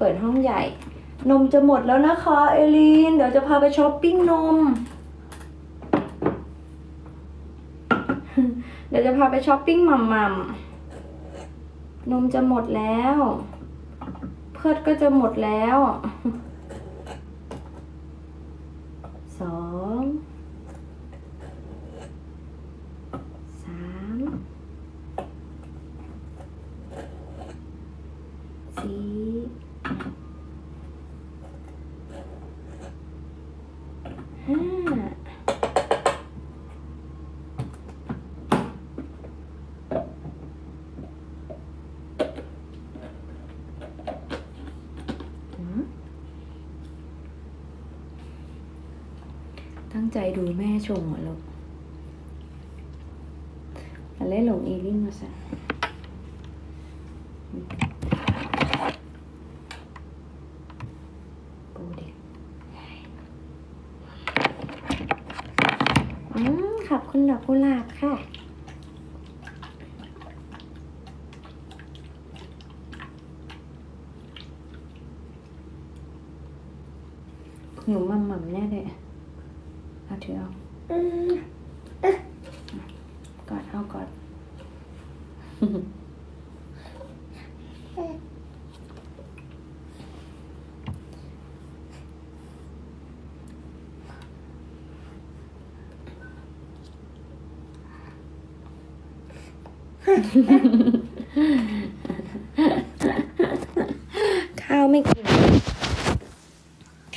เปิดห้องใหญ่ นมจะหมดแล้วนะคะ เอลีน เดี๋ยวจะพาไปช้อปปิ้งนม เดี๋ยวจะพาไปช้อปปิ้งมัมมัมนมจะหมดแล้ว เพิดก็จะหมดแล้ว สองสามสี่ห้าหืมตั้ง ใจดูแม่ชงเหรอลูกอะไรหลงเอลินมาซะปูเด็กอืมขอบคุณดอกกุหลาบค่ะหนูมัมมัมแน่เลย เอาถือเอากอดเอากอดข้าวไม่กิน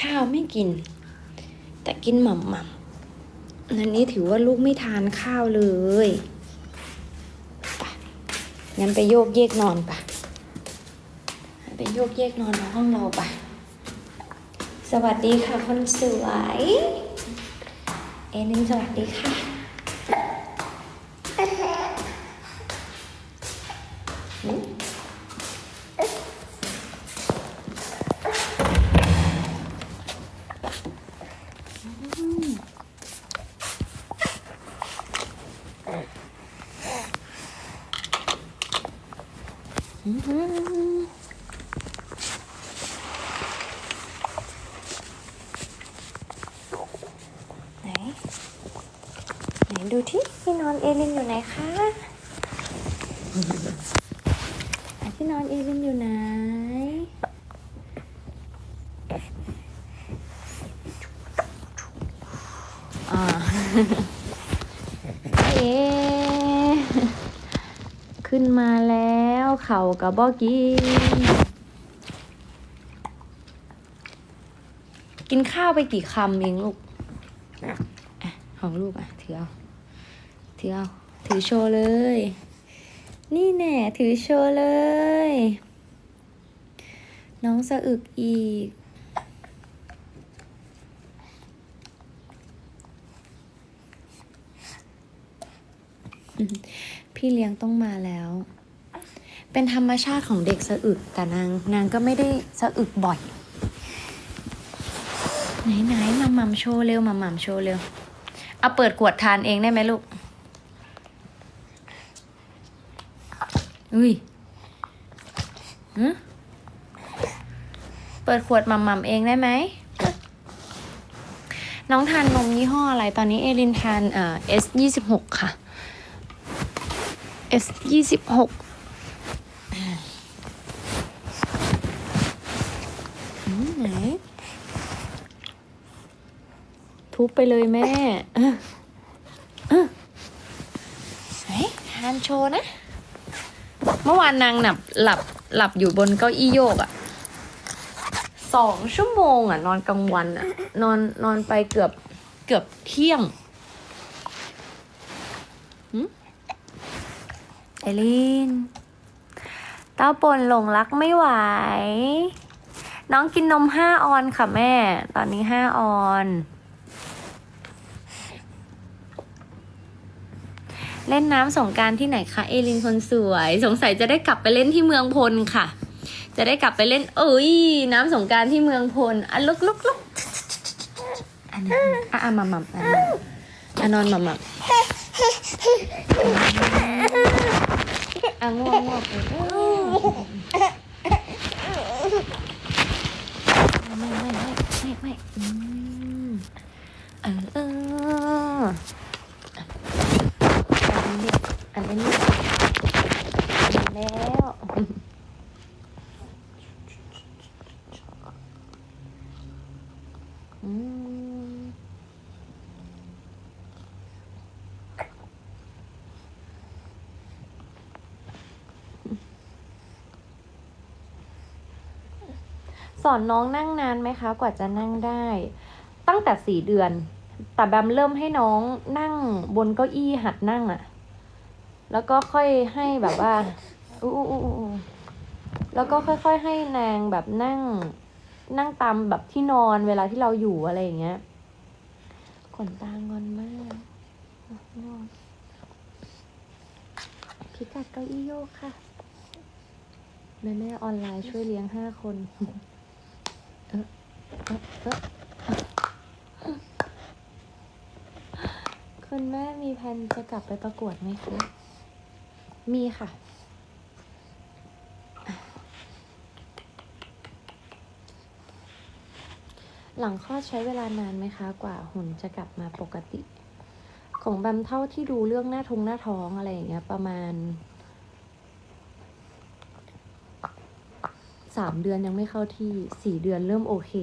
ข้าวไม่กิน แต่กินหม่ำหม่ำ อันนี้ถือว่าลูกไม่ทานข้าวเลยงั้นไปโยกเยกนอนปะไปโยกเยกนอนในห้องเราปะสวัสดีค่ะคนสวย เอนินสวัสดีค่ะ ไหน ไหน ดูที่ที่นอนเอลินอยู่ไหนคะที่นอนเอลินอยู่ไหนอ่าเอ๊ขึ้นมาแล้วเข่ากับบอกิน กินข้าวไปกี่คำเองลูกของลูกอะถือเอา ถือเอา ถือโชว์เลย นี่แน่ถือโชว์เลย น้องสะอึกอีกพี่เลี้ยงต้องมาแล้ว เป็นธรรมชาติของเด็กสะอึก แต่นางนางก็ไม่ได้สะอึกบ่อย ไหนไหนมาหม่ำโชว์เร็วมาหม่ำโชว์เร็ว เอาเปิดขวดทานเองได้ไหมลูก อุ้ยฮะเปิดขวดหม่ำๆเองได้ไหม น้องทานนมยี่ห้ออะไร ตอนนี้เอลินทานเอ่อ S ยี่สิบหกค่ะ S ยี่สิบหกไหน ทุบไปเลยแม่ เออเออไหนทานโชว์นะ เมื่อวานนางหลับหลับหลับอยู่บนเก้าอี้โยกอะสองชั่วโมงอะนอนกลางวันอะนอนนอนไปเกือบเกือบเที่ยงหึไอลินเต้าปนหลงรักไม่ไหว น้องกินนมห้าออนค่ะแม่ ตอนนี้ห้าออน เล่นน้ำสงการที่ไหนคะเอลินคนสวย สงสัยจะได้กลับไปเล่นที่เมืองพลค่ะ จะได้กลับไปเล่น เอ้ย น้ำสงการที่เมืองพลอะลุกลุกลุกอันนี้อะอะมามาอะอะนอนมามาอะง่วงง่วงไม่ไม่ไม่ไม่ไม่อืมเออเออ อันนี้มาแล้วอืมสอนน้องนั่งนานไหมคะ กว่าจะนั่งได้ ตั้งแต่สี่เดือน แต่แบมเริ่มให้น้องนั่งบนเก้าอี้หัดนั่งอะ แล้วก็ค่อยให้แบบว่าอู้อู้อู้แล้วก็ค่อย ๆ ให้นางแบบนั่ง นั่งตามแบบที่นอนเวลาที่เราอยู่อะไรอย่างเงี้ยขนตางอนมากนอนพิกัดเก้าอี้โยกค่ะ แม่แม่ออนไลน์ช่วยเลี้ยงห้าคนเออเออเออคุณแม่มีแผนจะกลับไปประกวดไหมคะ มีค่ะ หลังคลอดใช้เวลานานไหมคะ กว่าหุ่นจะกลับมาปกติ ของแบมเท่าที่ดูเรื่องหน้าทงหน้าท้องอะไรอย่างเงี้ย ประมาณสามเดือนยังไม่เข้าที่สี่เดือนเริ่มโอเค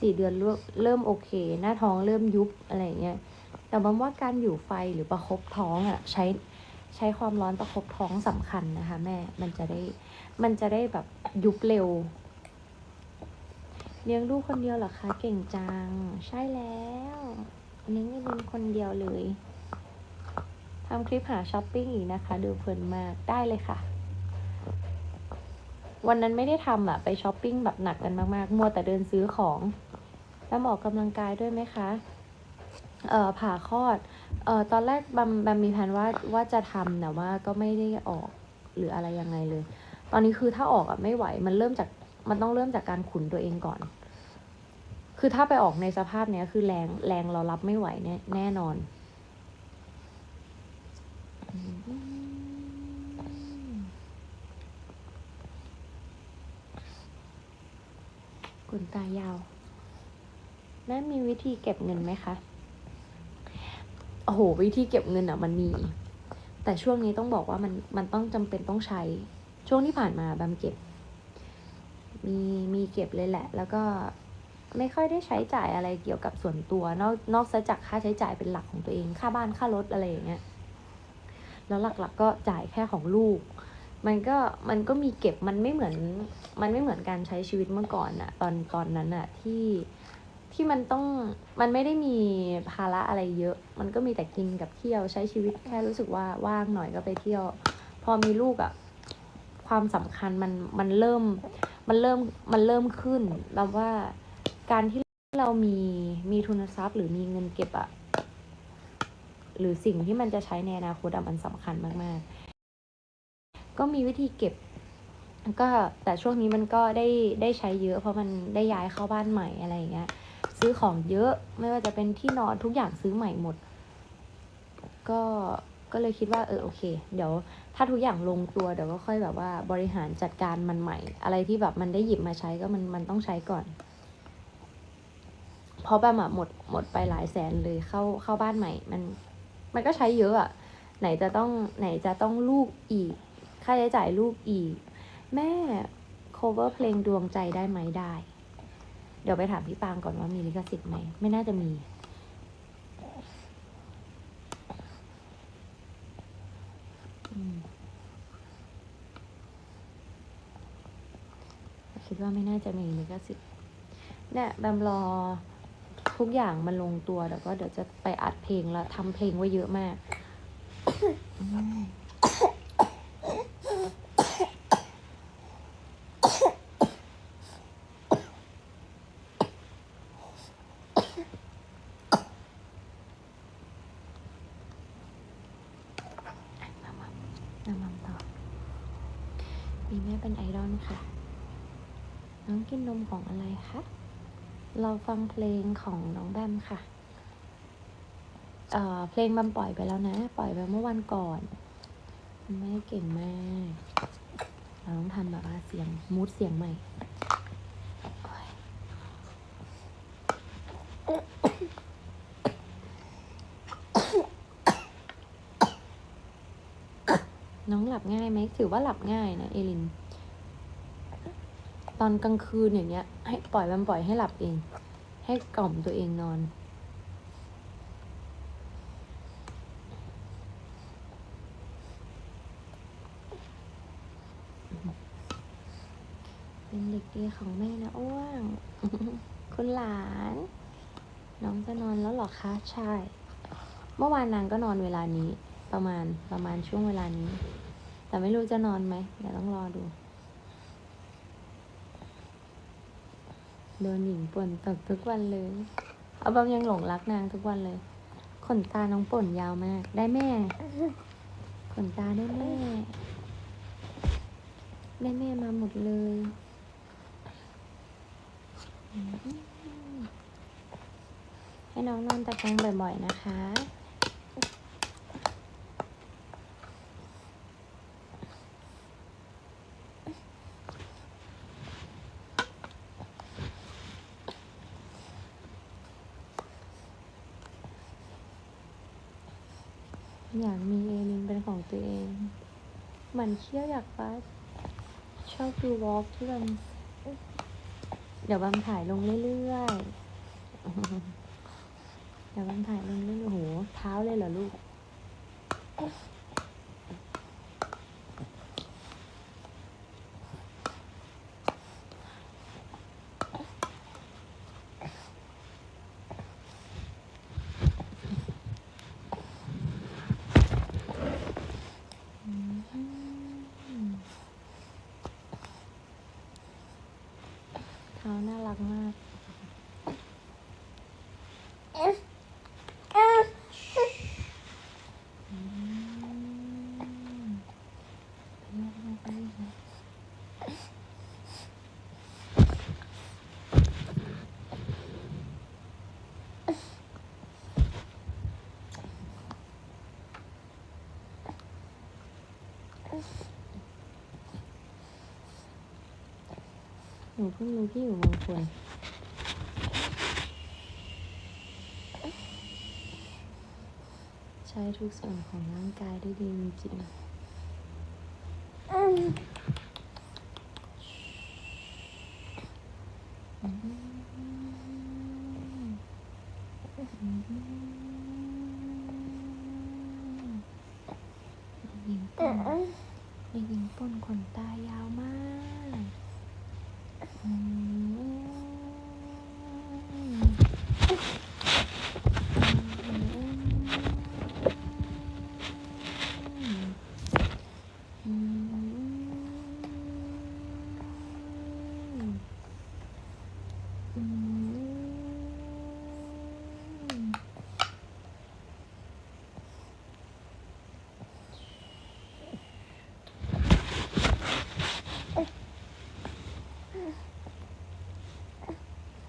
สี่เดือนเริ่มโอเค หน้าท้องเริ่มยุบอะไรเงี้ย แต่บัมว่าการอยู่ไฟหรือประคบท้องอะใช้ใช้ความร้อนประคบท้องสำคัญนะคะ แม่ มันจะได้ มันจะได้แบบยุบเร็ว เลี้ยงลูกคนเดียวเหรอคะ เก่งจัง ใช่แล้วเลี้ยงลูกคนเดียวเลยทำคลิปหาช้อปปิ้งอีกนะคะ ดูเพลินมากได้เลยค่ะ วันนั้นไม่ได้ทำอะไปช้อปปิ้งแบบหนักกันมากๆ มัวแต่เดินซื้อของ แล้วหมออกกำลังกายด้วยไหมคะ เอ่อผ่าคลอดเอ่อตอนแรกบัมบัมมีแผนว่าว่าจะทำแต่ว่าก็ไม่ได้ออกหรืออะไรยังไงเลย ตอนนี้คือถ้าออกอะไม่ไหวมันเริ่มจากมันต้องเริ่มจากการขุนตัวเองก่อน คือถ้าไปออกในสภาพเนี้ยคือแรงแรงเรารับไม่ไหวแน่แน่นอนอืมขนตายาว แม่มีวิธีเก็บเงินไหมคะ โอ้โหวิธีเก็บเงินอะมันมี แต่ช่วงนี้ต้องบอกว่ามันมันต้องจำเป็นต้องใช้ ช่วงที่ผ่านมาแบมเก็บ มีมีเก็บเลยแหละ แล้วก็ไม่ค่อยได้ใช้จ่ายอะไรเกี่ยวกับส่วนตัวนอกนอกจากค่าใช้จ่ายเป็นหลักของตัวเอง ค่าบ้านค่ารถอะไรอย่างเงี้ยแล้วหลักๆก็จ่ายแค่ของลูก มันก็มันก็มีเก็บมันไม่เหมือน มันไม่เหมือนการใช้ชีวิตเมื่อก่อนอะตอนตอนนั้นอะที่ ที่มันต้องมันไม่ได้มีภาระอะไรเยอะ มันก็มีแต่กินกับเที่ยวใช้ชีวิตแค่รู้สึกว่าว่างหน่อยก็ไปเที่ยว พอมีลูกอะความสำคัญมันมันเริ่มมันเริ่มมันเริ่มขึ้นแล้วว่าการที่เรามีมีทุนทรัพย์ หรือมีเงินเก็บอะหรือสิ่งที่มันจะใช้ในอนาคตอะมันสำคัญมาก ๆ ก็มีวิธีเก็บ ก็แต่ช่วงนี้มันก็ได้ได้ใช้เยอะเพราะมันได้ย้ายเข้าบ้านใหม่อะไรอย่างเงี้ย ซื้อของเยอะ ไม่ว่าจะเป็นที่นอนทุกอย่างซื้อใหม่หมด ก็ก็เลยคิดว่าเออโอเค เดี๋ยวถ้าทุกอย่างลงตัวเดี๋ยวก็ค่อยแบบว่าบริหารจัดการมันใหม่ อะไรที่แบบมันได้หยิบมาใช้ก็มันมันต้องใช้ก่อนเพราะแบบหมดหมดไปหลายแสนเลยเข้าเข้าบ้านใหม่ มัน มันก็ใช้เยอะอะไหนจะต้องไหนจะต้องลูกอีก ค่าใช้จ่ายลูกอีก แม่ cover เพลงดวงใจได้ไหมได้ เดี๋ยวไปถามพี่ปางก่อนว่ามีลิขสิทธิ์ไหม ไม่น่าจะมี คิดว่าไม่น่าจะมีลิขสิทธิ์เนี่ยแบมรอทุกอย่างมันลงตัว เดี๋ยวก็เดี๋ยวจะไปอัดเพลงแล้วทำเพลงไว้เยอะมาก อืมมามา มามาต่อ มีแม่เป็นไอดอลค่ะ น้องกินนมของอะไรคะ เราฟังเพลงของน้องแบมค่ะเอ่อเพลงบัมปล่อยไปแล้วนะ ปล่อยไปเมื่อวันก่อนแม่เก่งมาก เราต้องทำแบบว่าเสียงมูดเสียงใหม่ น้อง หลับง่ายไหมถือว่าหลับง่ายนะเอลิน ตอนกลางคืนอย่างเงี้ย ให้ปล่อยมันปล่อยให้หลับเอง ให้กล่อมตัวเองนอน เป็นเด็กดีของแม่นะอ้วง คุณหลาน น้องจะนอนแล้วหรอคะ ใช่ เมื่อวานนางก็นอนเวลานี้ประมาณประมาณช่วงเวลานี้ แต่ไม่รู้จะนอนไหมเดี๋ยวต้องรอดู โดนหญิงป่นตบทุกวันเลย เอาบำยังหลงรักนางทุกวันเลย ขนตาน้องป่นยาวมาก ได้แม่ ขนตาได้แม่ ได้แม่มาหมดเลยให้น้องนอนตะแคงบ่อย ๆ นะคะ อยากมีเอลินเป็นของตัวเองหมันเชี่ยวอยากฟัดชอบดูวอล์กที่บันเดี๋ยวบันถ่ายลงเรื่อยๆ เดี๋ยวบันถ่ายลงเรื่อยๆโอ้โหเท้าเลยเหรอลูก เท้าน่ารักมาก อืมไปลูกนะไปลูกนะห นูเพิ่งรู้พี่อยู่มงคลใช้ทุกส่วนของร่างกายได้ดีจริงเด็กหญิงปนเด็กหญิงปนขนตายาวมากอืม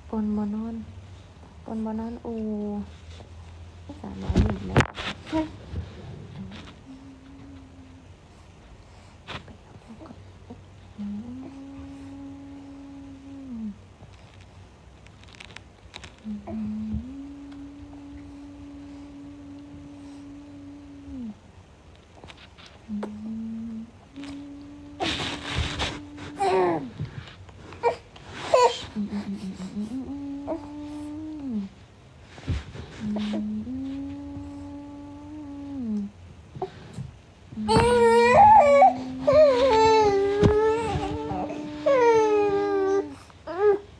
ปนบอนอน ปนบอนอนอูสามร้อยหนึ่งแล้วไปเอาลูกก่อนอืมอืม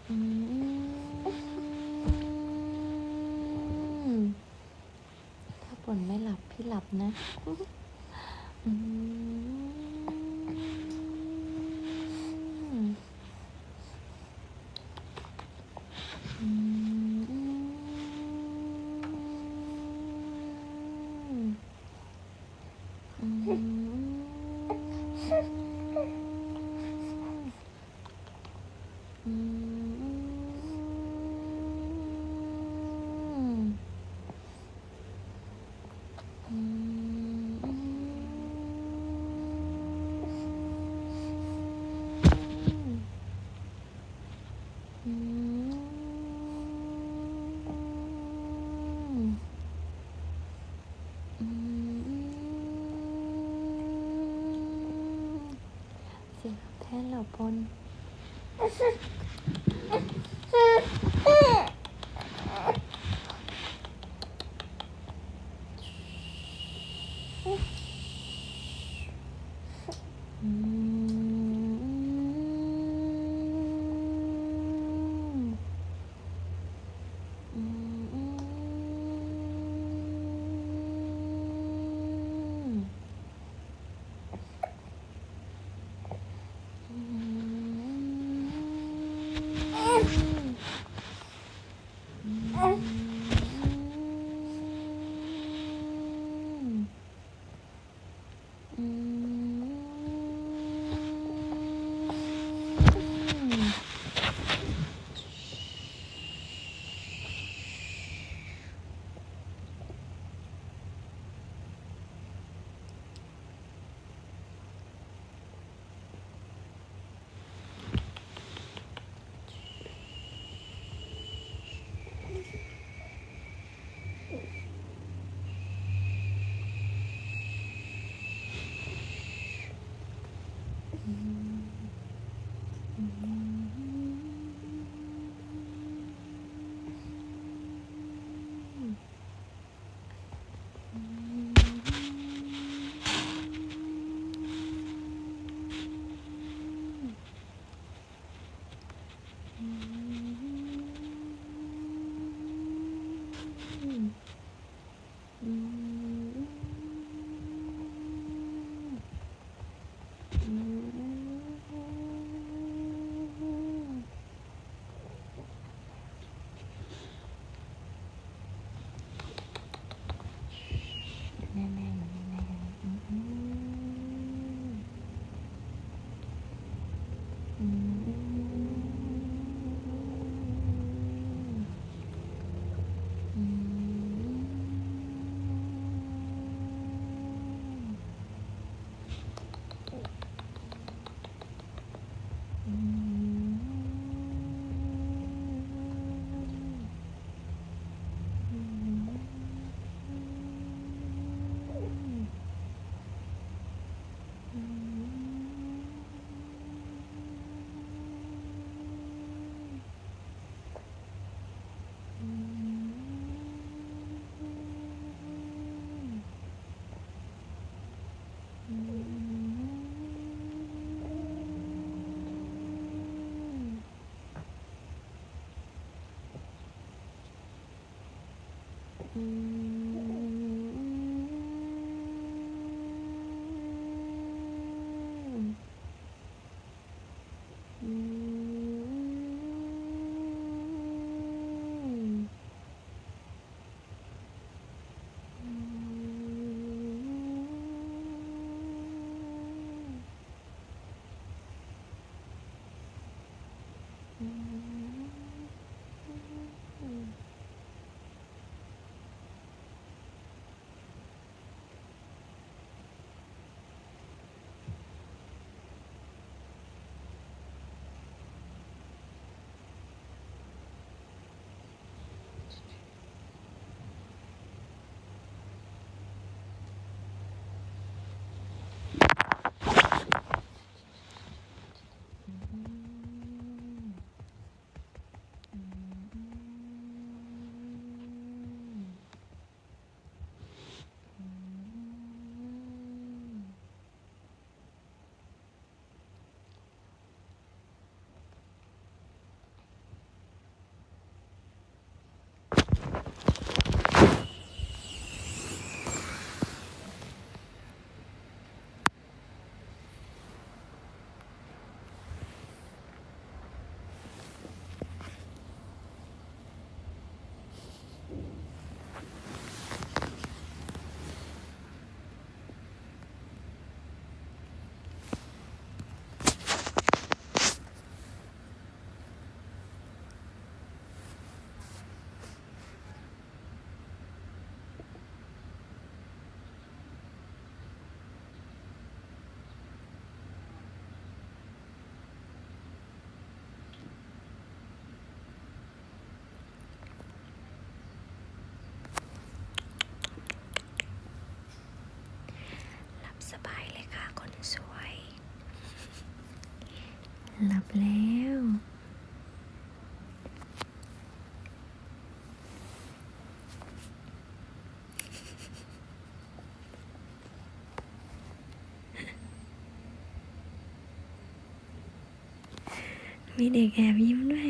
อืมถ้าปนไม่หลับพี่หลับนะอืม อืมอืมอืม อืม หลับแล้ว มีเด็กแอบยิ้มด้วย